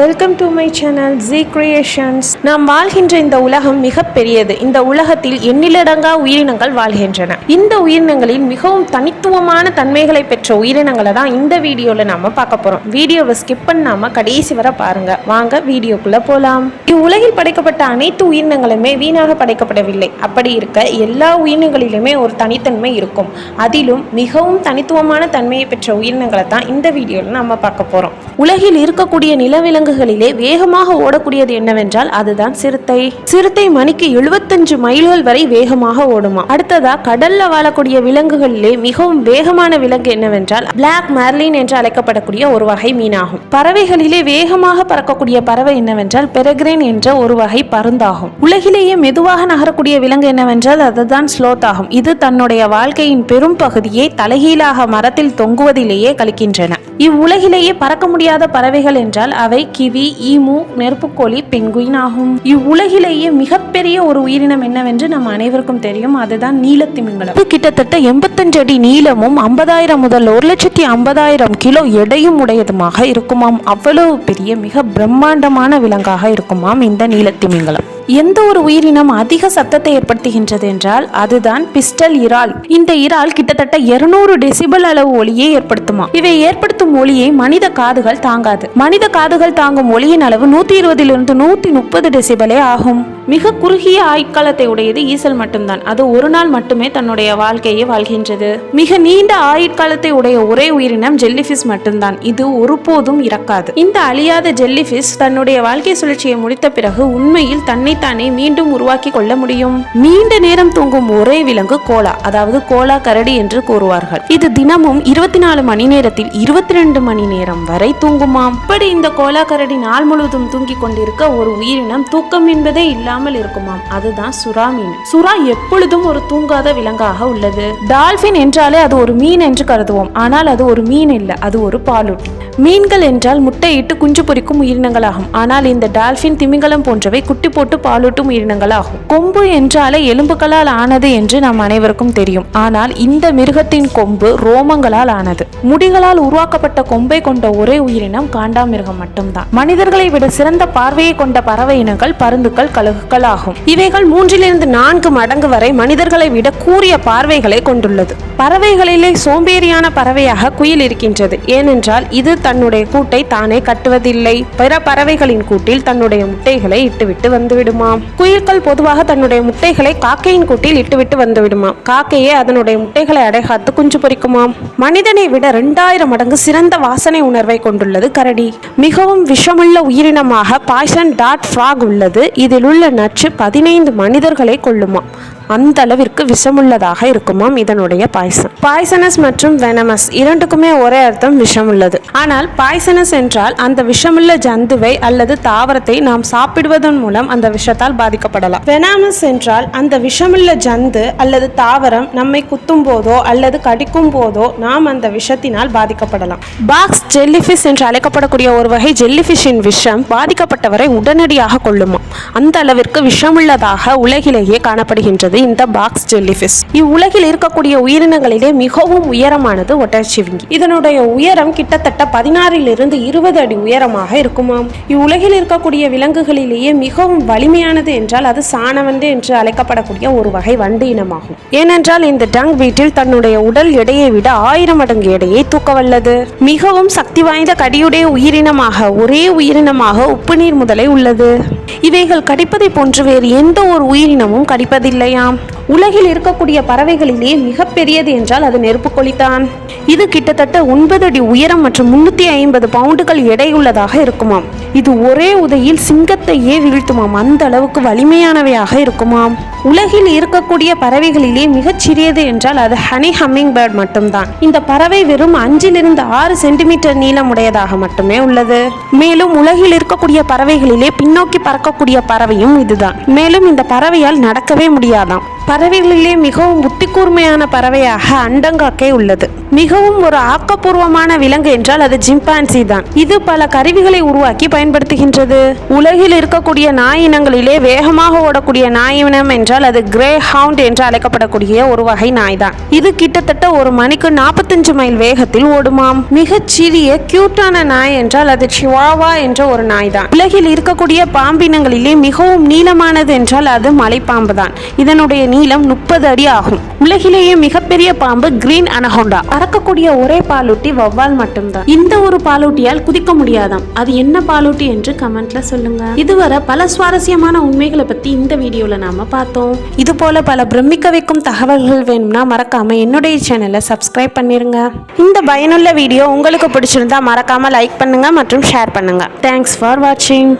Welcome to my channel G creations நாம் வாழ்கின்ற இந்த உலகம் மிக பெரியது. இந்த உலகத்தில் எண்ணிலடங்கா உயிரினங்கள் வாழ்கின்றன. இந்த உயிரினங்களில் மிகவும் தனித்துவமான தன்மைகளை பெற்ற உயிரினங்களை தான் இந்த வீடியோல நாம பார்க்க போறோம். வீடியோவை ஸ்கிப் பண்ணாம கடைசி வரை பாருங்க. வாங்க வீடியோக்குள்ள போலாம். இவ்வுலகில் படைக்கப்பட்ட அனைத்து உயிரினங்களுமே வீணாக படைக்கப்படவில்லை. அப்படி இருக்க எல்லா உயிரினங்களிலுமே ஒரு தனித்தன்மை இருக்கும். அதிலும் மிகவும் தனித்துவமான தன்மையை பெற்ற உயிரினங்களை தான் இந்த வீடியோல நம்ம பார்க்க போறோம். உலகில் இருக்கக்கூடிய விலங்குகளிலே வேகமாக ஓடக்கூடியது என்னவென்றால் அதுதான் சிறுத்தை. சிறுத்தை மணிக்கு எழுபத்தஞ்சு மைல்கள் வரை வேகமாக ஓடுமா? அடுத்ததா கடல்ல வாழக்கூடிய விலங்குகளிலே மிகவும் வேகமான விலங்கு என்னவென்றால் பிளாக் மேர்லின் என்று அழைக்கப்படக்கூடிய ஒரு வகை மீனாகும். பறவைகளிலே வேகமாக பறக்கக்கூடிய பறவை என்னவென்றால் பெரக்ரேன் என்ற ஒரு வகை பருந்தாகும். உலகிலேயே மெதுவாக நகரக்கூடிய விலங்கு என்னவென்றால் அதுதான் ஸ்லோத் ஆகும். இது தன்னுடைய வாழ்க்கையின் பெரும் பகுதியை தலைகீழாக மரத்தில் தொங்குவதிலேயே கழிக்கின்றன. இவ்வுலகிலேயே பறக்க முடியாத பறவைகள் என்றால் அவை கிவி ஈமு நெருப்புக்கோழி பெங்குயின் ஆகும். இவ்வுலகிலேயே மிகப்பெரிய ஒரு உயிரினம் என்னவென்று நம் அனைவருக்கும் தெரியும். அதுதான் நீலத்திமிங்கலம். இது கிட்டத்தட்ட எண்பத்தஞ்சு அடி நீளமும் ஐம்பதாயிரம் முதல் ஒரு லட்சத்தி ஐம்பதாயிரம் கிலோ எடையும் உடையதுமாக இருக்குமாம். அவ்வளவு பெரிய மிக பிரம்மாண்டமான விலங்காக இருக்குமாம் இந்த நீலத்திமிங்கலம். எந்த ஒரு உயிரினம் அதிக சத்தத்தை ஏற்படுத்துகின்றது என்றால் அதுதான் பிஸ்டல் இறால். இந்த இறால் கிட்டத்தட்ட 200 டெசிபல் அளவு ஒளியை ஏற்படுத்துமா இவை ஏற்படுத்தும் ஒளியை மனித காதுகள் தாங்காது. மனித காதுகள் தாங்கும் ஒளியின் அளவு நூத்தி இருபதிலிருந்து நூத்தி முப்பது டெசிபலே ஆகும். மிக குறுகிய ஆயுட்காலத்தை உடையது ஈசல் மட்டும்தான். அது ஒரு நாள் மட்டுமே தன்னுடைய வாழ்க்கையை வாழ்கின்றது. மிக நீண்ட ஆயுட்காலத்தை உடைய ஒரே உயிரினம் ஜெல்லிஃபிஷ் மட்டும்தான். இது ஒருபோதும் இறக்காது. இந்த அழியாத ஜெல்லிஃபிஷ் தன்னுடைய வாழ்க்கை சுழற்சியை முடித்த பிறகு உண்மையில் தன்னைத்தானே மீண்டும் உருவாக்கி கொள்ள முடியும். நீண்ட நேரம் தூங்கும் ஒரே விலங்கு கோலா அதாவது கோலா கரடி என்று கூறுவார்கள். இது தினமும் இருபத்தி நாலு மணி நேரத்தில் இருபத்தி ரெண்டு மணி நேரம் வரை தூங்குமாம். இப்படி இந்த கோலா கரடி நாள் முழுவதும் தூங்கிக் கொண்டிருக்க ஒரு உயிரினம் தூக்கம் என்பதே இல்லாமல் இருக்குமாம். அதுதான் சுறா மீன். சுறா எப்பொழுதும் ஒரு தூங்காத விலங்காக உள்ளது. டால்பின் என்றாலே அது ஒரு மீன் என்று கருதுவோம். ஆனால் அது ஒரு மீன் இல்லை அது ஒரு பாலூட்டி. மீன்கள் என்றால் முட்டையிட்டு குஞ்சு பொரிக்கும் உயிரினங்களாகும். ஆனால் இந்த டால்பின் திமிங்கலம் போன்றவை குட்டி போட்டு பாலூட்டும் உயிரினங்களாகும். கொம்பு என்றாலே எலும்புகளால் ஆனது என்று நாம் அனைவருக்கும் தெரியும். ஆனால் இந்த மிருகத்தின் கொம்பு ரோமங்களால் ஆனது. முடிகளால் உருவாக்கப்பட்ட கொம்பை கொண்ட ஒரே உயிரினம் காண்டாமிருகம் மட்டும்தான். மனிதர்களை விட சிறந்த பார்வையை கொண்ட பறவை இனங்கள் பருந்துக்கள் கழுகு ஆகும் இவைகள் மூன்றிலிருந்து நான்கு மடங்கு வரை மனிதர்களை விட கூறிய பார்வைகளை கொண்டுள்ளது. பறவைகளிலே சோம்பேறியான பறவையாக குயில் இருக்கின்றது. ஏனென்றால் இது தன்னுடைய கூட்டை தானே கட்டுவதில்லை. பிற பறவைகளின் கூட்டில் தன்னுடைய முட்டைகளை இட்டுவிட்டு வந்துவிடுமாம். குயில்கள் பொதுவாக தன்னுடைய முட்டைகளை காக்கையின் கூட்டில் இட்டுவிட்டு வந்துவிடுமாம். காக்கையே அதனுடைய முட்டைகளை அடைகாத்து குஞ்சு பொறிக்குமாம். மனிதனை விட இரண்டாயிரம் மடங்கு சிறந்த வாசனை உணர்வை கொண்டுள்ளது கரடி. மிகவும் விஷமுள்ள உயிரினமாக பாய்சன் டாட் ஃப்ராக் உள்ளது. இதில் உள்ள நச்சு பதினைந்து மனிதர்களை கொல்லுமாம். அந்த அளவிற்கு விஷமுள்ளதாக இருக்குமாம் இதனுடைய பாய்சன். பாய்சனஸ் மற்றும் வெனமஸ் இரண்டுக்குமே ஒரே அர்த்தம் விஷமுள்ளது. ஆனால் பாய்சனஸ் என்றால் அந்த விஷமுள்ள ஜந்துவை அல்லது தாவரத்தை நாம் சாப்பிடுவதன் மூலம் அந்த விஷத்தால் பாதிக்கப்படலாம். வெனாமஸ் என்றால் அந்த விஷமுள்ள ஜந்து அல்லது தாவரம் நம்மை குத்தும் போதோ அல்லது கடிக்கும் போதோ நாம் அந்த விஷத்தினால் பாதிக்கப்படலாம். பாக்ஸ் ஜெல்லிஃபிஷ் என்று அழைக்கப்படக்கூடிய ஒரு வகை ஜெல்லிஃபிஷின் விஷம் பாதிக்கப்பட்டவரை உடனடியாக கொள்ளுமா அந்த அளவிற்கு விஷமுள்ளதாக உலகிலேயே காணப்படுகின்றது இந்த பாக்ஸ் ஜெல்லிஃபிஷ் இவ்வுலகில் இருக்கக்கூடிய உயிரினங்களிலே மிகவும் உயரமானது ஒட்டர்சிவிங்கி இதனுடைய உயரம் கிட்டத்தட்ட பதினாறிலிருந்து இருபது அடி உயரமாக இருக்குமாம். இவ்வுலகில் இருக்கக்கூடிய விலங்குகளிலேயே மிகவும் வலிமையானது என்றால் அது சாணவண்டு என்று அழைக்கப்படக்கூடிய ஒரு வகை வண்டு இனமாகும். ஏனென்றால் இந்த டங் வீட்டில் தன்னுடைய உடல் எடையை விட ஆயிரம் மடங்கு எடையை தூக்க வல்லது மிகவும் சக்தி வாய்ந்த கடியுடைய உயிரினமாக ஒரே உயிரினமாக உப்பு நீர் முதலை உள்ளது. இவைகள் கடிப்பதை போன்று வேறு எந்த ஒரு உயிரினமும் கடிப்பதில்லையாம். உலகில் இருக்கக்கூடிய பறவைகளிலேயே மிகப்பெரியது என்றால் அது நெருப்புக்கொளித்தான் இது கிட்டத்தட்ட ஒன்பது அடி உயரம் மற்றும் முன்னூத்தி ஐம்பது பவுண்டுகள் எடையுள்ளதாக இருக்குமாம். இது ஒரே உதையில் சிங்கத்தையே வீழ்த்துமாம். அந்த அளவுக்கு வலிமையானவையாக இருக்குமாம். உலகில் இருக்கக்கூடிய பறவைகளிலே மிகச்சிறியது என்றால் அது ஹனி ஹம்மிங் பேர்ட் மட்டும்தான். இந்த பறவை வெறும் அஞ்சிலிருந்து ஆறு சென்டிமீட்டர் நீளம் உடையதாக மட்டுமே உள்ளது. மேலும் உலகில் இருக்கக்கூடிய பறவைகளிலே பின்னோக்கி பறக்கக்கூடிய பறவையும் இதுதான். மேலும் இந்த பறவையால் நடக்கவே முடியாதாம். பறவைகளிலே மிகவும் புத்தி கூர்மையான பறவையாக அண்டங்காக்கை உள்ளது. மிகவும் ஒரு ஆக்கப்பூர்வமான விலங்கு என்றால் அது ஜிம்பான்சி தான். இது பல கருவிகளை உருவாக்கி பயன்படுத்துகின்றது. உலகில் இருக்கக்கூடிய நாய் இனங்களிலே வேகமாக ஓடக்கூடிய நாய் இனம் என்றால் அது கிரே ஹவுண்ட் என்று அழைக்கப்படக்கூடிய ஒரு வகை நாய் தான். இது கிட்டத்தட்ட ஒரு மணிக்கு நாற்பத்தஞ்சு மைல் வேகத்தில் ஓடுமாம். மிகச் சிறிய கியூட்டான நாய் என்றால் அது சிவாவா என்ற ஒரு நாய் தான். உலகில் இருக்கக்கூடிய பாம்பினங்களிலே மிகவும் நீளமானது என்றால் அது மலைப்பாம்பு தான். இதனுடைய நீ நீளம் முப்பது அடி ஆகும். உலகிலேயே மிகப்பெரிய பாம்பு கிரீன் அனகோண்டா. பறக்கக்கூடிய ஒரே பாலூட்டி வவ்வால் மட்டும்தான். இந்த ஒரு பாலூட்டியால் குதிக்க முடியாதாம். அது என்ன பாலூட்டி என்று கமெண்ட்ல சொல்லுங்க. இதுவரை பல சுவாரஸ்யமான உண்மைகளை பத்தி இந்த வீடியோல நாம பார்த்தோம். இது போல பல பிரமிக்க வைக்கும் தகவல்கள் வேணும்னா மறக்காம என்னுடைய சேனலை சப்ஸ்கிரைப் பண்ணிருங்க. இந்த பயனுள்ள வீடியோ உங்களுக்கு பிடிச்சிருந்தா மறக்காம லைக் பண்ணுங்க மற்றும் ஷேர் பண்ணுங்க. தேங்க்ஸ் ஃபார் வாட்சிங்